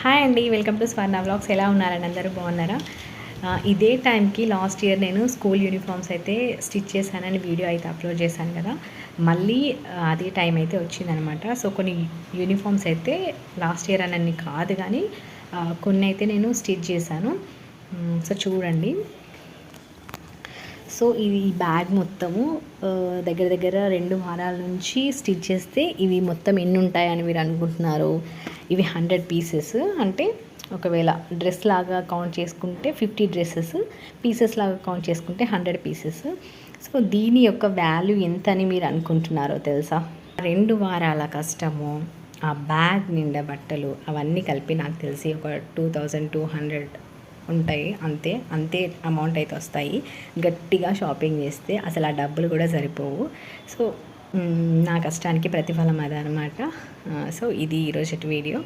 Hi అండి welcome to Swarna blogs. ఎలా ఉన్నారండి? అందరూ బాగున్నారా? ఇదే టైంకి లాస్ట్ ఇయర్ నేను స్కూల్ యూనిఫామ్స్ అయితే స్టిచ్ చేశానని వీడియో అయితే అప్లోడ్ చేశాను కదా. మళ్ళీ అదే టైం అయితే వచ్చిందనమాట. సో కొన్ని యూనిఫామ్స్ అయితే లాస్ట్ ఇయర్ అని కాదు కానీ కొన్ని అయితే నేను స్టిచ్ చేశాను. సో చూడండి. సో ఇది ఈ బ్యాగ్ మొత్తము దగ్గర దగ్గర రెండు వారాల నుంచి స్టిచ్ చేస్తే ఇవి మొత్తం ఎన్ని ఉంటాయని మీరు అనుకుంటున్నారు? ఇవి హండ్రెడ్ పీసెస్. అంటే ఒకవేళ డ్రెస్ లాగా కౌంట్ చేసుకుంటే ఫిఫ్టీ డ్రెస్సెస్ పీసెస్ లాగా కౌంట్ చేసుకుంటే హండ్రెడ్ పీసెస్. సో దీని యొక్క వాల్యూ ఎంత అని మీరు అనుకుంటున్నారో తెలుసా? రెండు వారాల కష్టము ఆ బ్యాగ్ నిండా బట్టలు అవన్నీ కలిపి నాకు తెలిసి ఒక టూ థౌజండ్ టూ హండ్రెడ్ ఉంటాయి. అంతే అంతే అమౌంట్ అయితే వస్తాయి. గట్టిగా షాపింగ్ చేస్తే అసలు ఆ డబ్బులు కూడా సరిపోవు. సో నా కష్టానికి ప్రతిఫలం అదనమాట. సో ఇది ఈరోజు వీడియో.